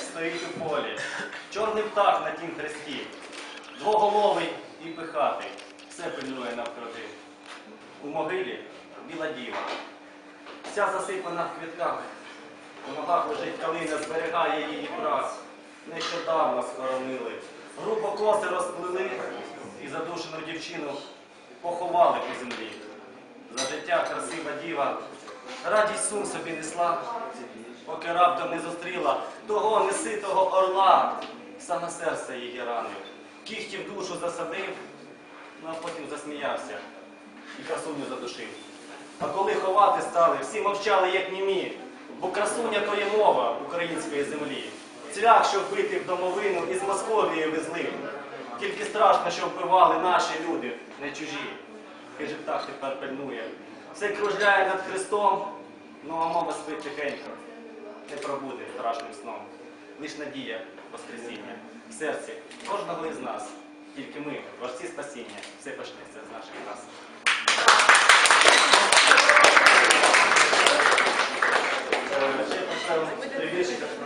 стоїть у полі. Чорний птах на тім хресті, двоголовий і пихатий, все пильнує навкруги. У могилі біла діва, вся засипана квітками. У ногах лежить калина, зберігає її прах. Нещодавно схоронили. Грубо коси розплили і задушену дівчину поховали по землі. За життя красива діва, радість сум собі несла, поки раптом не зустріла того неситого орла, саме серце її ранив. Кіхті в душу засадив, ну а потім засміявся і красуню задушив. А коли ховати стали, всі мовчали, як німі, бо красуня то є мова української землі. Цвях, що вбитий в домовину, із Московії везли. Тільки страшно, що вбивали наші люди, не чужі. Хижий птах тепер пильнує. Все кружляє над Христом, ну а мова спить тихенько. Не пробуде страшним сном. Лиш надія Воскресіння в серці кожного із нас. Тільки ми, творці спасіння, все почнеться з наших нас. Ще